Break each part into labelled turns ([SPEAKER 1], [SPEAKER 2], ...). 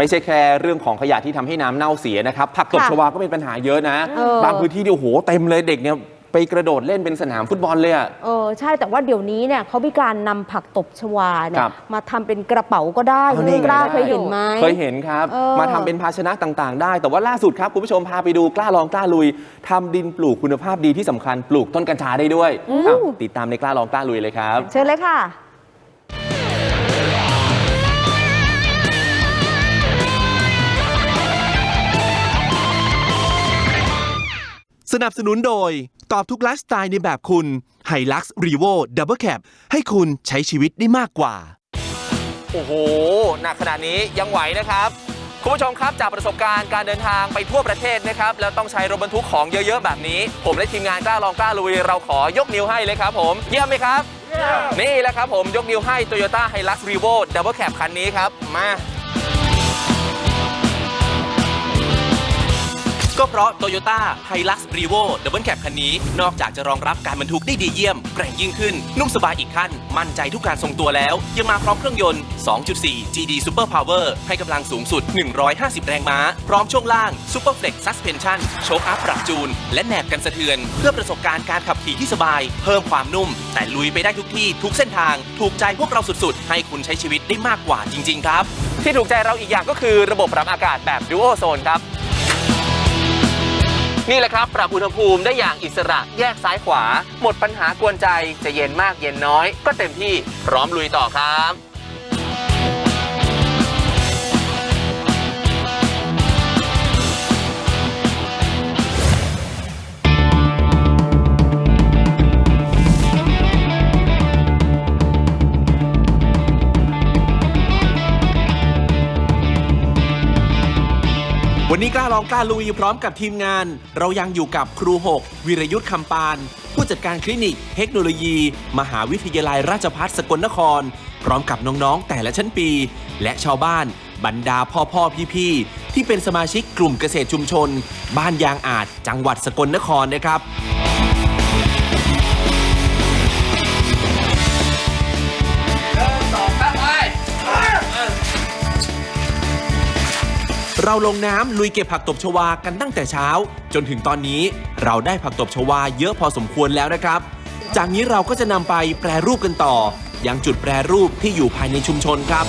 [SPEAKER 1] ไม่ใช่แค่เรื่องของขยะที่ทำให้น้ำเน่าเสียนะครับผักตบ
[SPEAKER 2] ค่ะ
[SPEAKER 1] ชวาก็เป็นปัญหาเยอะนะ
[SPEAKER 2] เออ
[SPEAKER 1] บางพื้นที่เนี่ยโอ้โหเต็มเลยเด็กเนี่ยไปกระโดดเล่นเป็นสนามฟุตบอลเลยอะ
[SPEAKER 2] เออใช่แต่ว่าเดี๋ยวนี้เนี่ยเขามีการนำผักตบชวาเนี่
[SPEAKER 1] ครั
[SPEAKER 2] ย
[SPEAKER 1] บ
[SPEAKER 2] มาทำเป็นกระเป๋าก็ได้
[SPEAKER 1] เอานี่ไง
[SPEAKER 2] กล้า
[SPEAKER 1] ได้
[SPEAKER 2] เคยเห็นไหม
[SPEAKER 1] เคยเห็นครับ
[SPEAKER 2] เออ
[SPEAKER 1] มาทำเป็นภาชนะต่างๆ ได้ แต่ว่าล่าสุดครับคุณผู้ชมพาไปดูกล้าลองกล้าลุยทำดินปลูกคุณภาพดีที่สำคัญปลูกต้นกัญชาได้ด้วยอ้าวติดตามในกล้าลองกล้าลุยเลยครับ
[SPEAKER 2] เชิญเลยค่ะ
[SPEAKER 3] สนับสนุนโดย ตอบทุกไลฟ์สไตล์ในแบบคุณไฮลักซ์รีโวดับเบิลแคปให้คุณใช้ชีวิตได้มากกว่า
[SPEAKER 1] โอ้โห หนักขนาดนี้ยังไหวนะครับ คุณผู้ชมครับจากประสบการณ์การเดินทางไปทั่วประเทศนะครับ แล้วต้องใช้รถบรรทุกของเยอะๆ แบบนี้ ผมและทีมงานกล้าลองกล้าลุยเราขอยกนิ้วให้เลยครับผมเยี่ยมไหมครับ นี่แหละครับผมยกนิ้วให้ Toyota Hilux Revo Double Cab คันนี้ครับ มา
[SPEAKER 3] ก็เพราะ Toyota Hilux Revo Double Cab คันนี้ นอกจากจะรองรับการบรรทุกได้ดีเยี่ยม แกร่งยิ่งขึ้น นุ่มสบายอีกขั้น มั่นใจทุกการทรงตัวแล้ว ยังมาพร้อมเครื่องยนต์ 2.4 GD Super Power ให้กำลังสูงสุด 150 แรงม้า พร้อมช่วงล่าง Super Flex Suspension โชคอัพปรับจูน และแหนบกันสะเทือน เพื่อประสบการณ์การขับขี่ที่สบาย เพิ่มความนุ่ม แต่ลุยไปได้ทุกที่ทุกเส้นทาง ถูกใจพวกเราสุดๆ ให้คุณใช้ชีวิตได้มากกว่าจริง ๆ ครับ
[SPEAKER 1] ที่ถูกใจเราอีกอย่างก็คือระบบปรับอากาศแบบ Duo Zone ครับ นี่แหละครับ ปรับอุณหภูมิได้อย่างอิสระแยกซ้ายขวา หมดปัญหากวนใจจะเย็นมากเย็นน้อย ก็เต็มที่พร้อมลุยต่อครับ
[SPEAKER 3] วันนี้กล้าลองกล้าลุยพร้อมกับทีมงาน เรายังอยู่กับครู 6 วิรยุทธ์คำปาน ผู้จัดการคลินิก เทคโนโลยี มหาวิทยาลัยราชภัฏสกลนคร พร้อมกับน้องๆ แต่ละชั้นปี และชาวบ้าน บรรดาพ่อพ่อพี่พี่ๆที่เป็นสมาชิกกลุ่มเกษตรชุมชน บ้านยางอาจจังหวัดสกลนครนะครับ เราลงน้ำลุยเก็บผักตบชวากันตั้งแต่เช้า จนถึงตอนนี้เราได้ผักตบชวาเยอะพอสมควรแล้วนะครับ จากนี้เราก็จะนำไปแปรรูปกันต่อยังจุดแปรรูปที่อยู่ภายในชุมชนครับ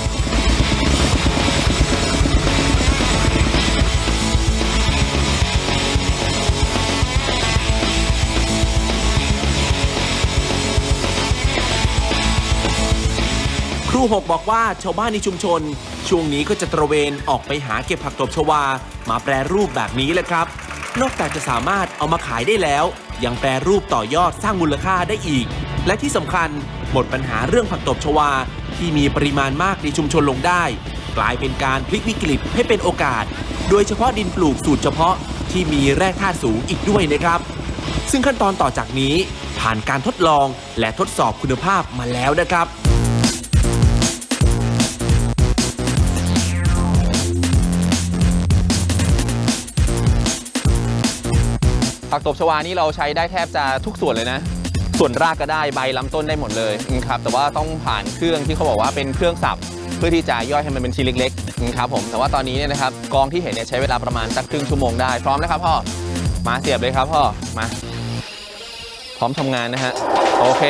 [SPEAKER 3] ครูหกบอกว่าชาวบ้านในชุมชน ช่วงนี้ก็จะตระเวนออกไปหาเก็บผักตบชวา มาแปรรูปแบบนี้แหละครับ นอกจากจะสามารถเอามาขายได้แล้ว ยังแปรรูปต่อยอดสร้างมูลค่าได้อีก และที่สำคัญหมดปัญหาเรื่องผักตบชวา ที่มีปริมาณมากในชุมชนลงได้ กลายเป็นการพลิกวิกฤตให้เป็นโอกาส โดยเฉพาะดินปลูกสูตรเฉพาะที่มีแร่ธาตุสูงอีกด้วยนะครับ ซึ่งขั้นตอนต่อจากนี้ผ่านการทดลองและทดสอบคุณภาพมาแล้วนะครับ
[SPEAKER 1] ผักตบชวานี่เราใช้ได้แทบจะทุกส่วนเลยนะ ส่วนรากก็ได้ใบลำต้นได้หมดเลยนะครับแต่ว่าต้องผ่านเครื่องที่เขาบอกว่าเป็นเครื่องสับเพื่อที่จะย่อยให้มันเป็นชิ้นเล็กๆนะครับผมแต่ว่าตอนนี้เนี่ยนะครับกองที่เห็นเนี่ยใช้เวลาประมาณสักครึ่งชั่วโมงได้พร้อมนะครับพ่อมาเสียบเลยครับพ่อมา พร้อมทำงานนะฮะโอเค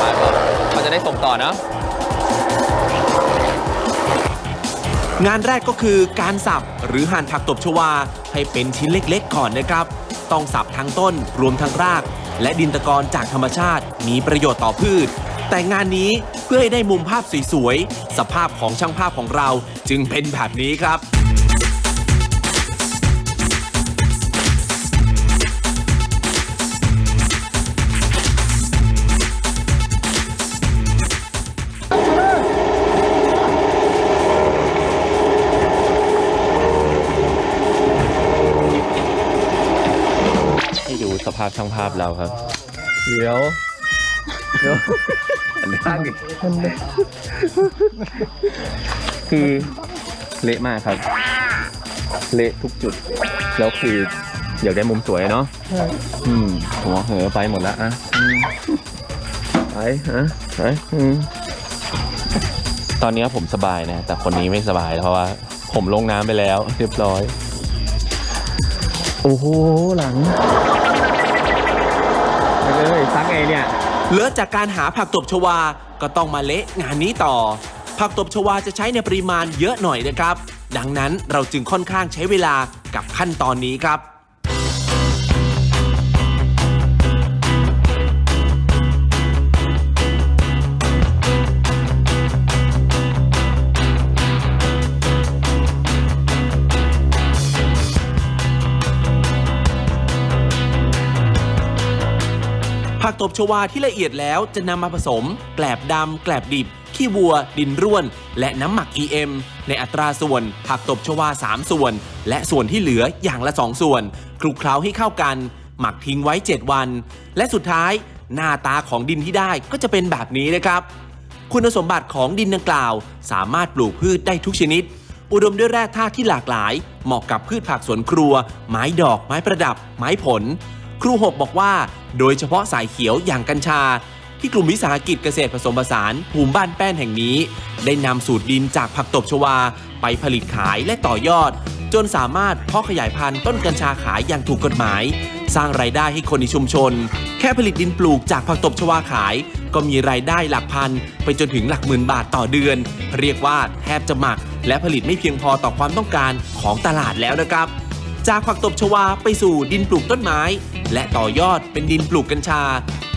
[SPEAKER 1] มาพ่อเขาจะได้ส่งต่อเนาะ
[SPEAKER 3] งานแรกก็คือการสับหรือหั่นผักตบชวา ให้เป็นชิ้นเล็กๆก่อนนะครับ ต้องสับทั้งต้นรวมทั้งราก และดินตะกอนจากธรรมชาติมีประโยชน์ต่อพืช แต่งานนี้เพื่อให้ได้มุมภาพสวยๆสภาพของช่างภาพของเราจึงเป็นแบบนี้ครับา
[SPEAKER 1] พช่างภาพเราครับ
[SPEAKER 4] เดี๋ยวเดี๋ยว
[SPEAKER 1] คือเละมากครับ เละทุกจุด แล้วคืออยากได้มุมสวยเนาะอืมหัวเหอไปหมดแล้วอะอืมไปฮะไปอืมตอนนี้ผมสบายนะ แต่คนนี้ไม่สบายเพราะว่า ผมลงน้ำไปแล้ว เรียบร้อย
[SPEAKER 4] โอ้โห หลังไป เลยซักไงเนี่ย
[SPEAKER 3] เลือจากการหาผักตบชวา ก็ต้องมาเละงานนี้ต่อ ผักตบชวาจะใช้ในปริมาณเยอะหน่อยนะครับ ดังนั้นเราจึงค่อนข้างใช้เวลากับขั้นตอนนี้ครับ ผักตบชวาที่ละเอียดแล้วจะนำมาผสม แกลบดำแกลบดิบ ขี้วัว ดินร่วน และน้ำหมัก EM ในอัตราส่วนผักตบชวา 3 ส่วน และส่วนที่เหลืออย่างละ 2 ส่วน คลุกเคล้าให้เข้ากัน หมักทิ้งไว้ 7 วัน และสุดท้ายหน้าตาของดินที่ได้ก็จะเป็นแบบนี้นะครับ คุณสมบัติของดินดังกล่าว สามารถปลูกพืชได้ทุกชนิด อุดมด้วยแร่ธาตุที่หลากหลาย เหมาะกับพืชผักสวนครัว ไม้ดอก ไม้ประดับ ไม้ผล ครูหกบอกว่า โดยเฉพาะสายเขียวอย่างกัญชา ที่กลุ่มวิสาหกิจเกษตรผสมผสานภูมิบ้านแป้นแห่งนี้ ได้นำสูตรดินจากผักตบชวา ไปผลิตขายและต่อยอด จนสามารถเพาะขยายพันธุ์ต้นกัญชาขายอย่างถูกกฎหมาย สร้างรายได้ให้คนในชุมชน แค่ผลิตดินปลูกจากผักตบชวาขาย ก็มีรายได้หลักพันไปจนถึงหลักหมื่นบาทต่อเดือน เรียกว่าแทบจะหมัก และผลิตไม่เพียงพอต่อความต้องการของตลาดแล้วนะครับจากผักตบชวาไปสู่ดินปลูกต้นไม้ และต่อยอดเป็นดินปลูกกัญชา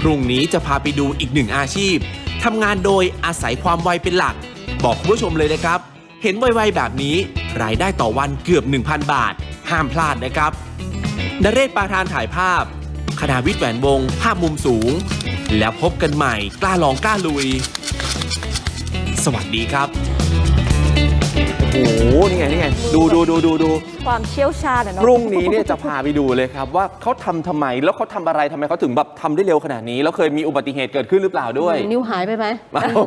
[SPEAKER 3] พรุ่งนี้จะพาไปดูอีกหนึ่งอาชีพทำงานโดยอาศัยความไวเป็นหลัก บอกคุณผู้ชมเลยนะครับ เห็นไวๆแบบนี้ รายได้ต่อวันเกือบ 1,000 บาท ห้ามพลาดนะครับนเรศปาทานถ่ายภาพคณาวิทย์แหวนวงศ์ภาพมุมสูง แล้วพบกันใหม่กล้าลองกล้าลุย สวัสดีครับ
[SPEAKER 1] โอ้โห นี่ไง นี่ไง ดูดูดูดูดู
[SPEAKER 2] ความเชี่ยวชาญอะ
[SPEAKER 1] พ
[SPEAKER 2] เนาะ
[SPEAKER 1] รุ่งนี้เนี่ยจะพาไปดูเลยครับ ว่าเขาทำทำไม แล้วเขาทำอะไรทำไมเขาถึงแบบทำได้เร็วขนาดนี้ แล้วเคยมีอุบัติเหตุเกิดขึ้นหรือเปล่าด้วย
[SPEAKER 2] นิ้วหายไปไหม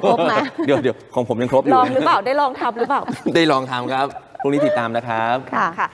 [SPEAKER 2] ครบไหม
[SPEAKER 1] เดี๋ยวเดี๋ยวของผมยังครบอ
[SPEAKER 2] ล
[SPEAKER 1] ยู่
[SPEAKER 2] องหรือเปล่า ได้ลองทำหรือเปล่า
[SPEAKER 1] ได้ลองทำครับ พรุ่งนี้ติดตามนะครับ
[SPEAKER 2] ค่ะ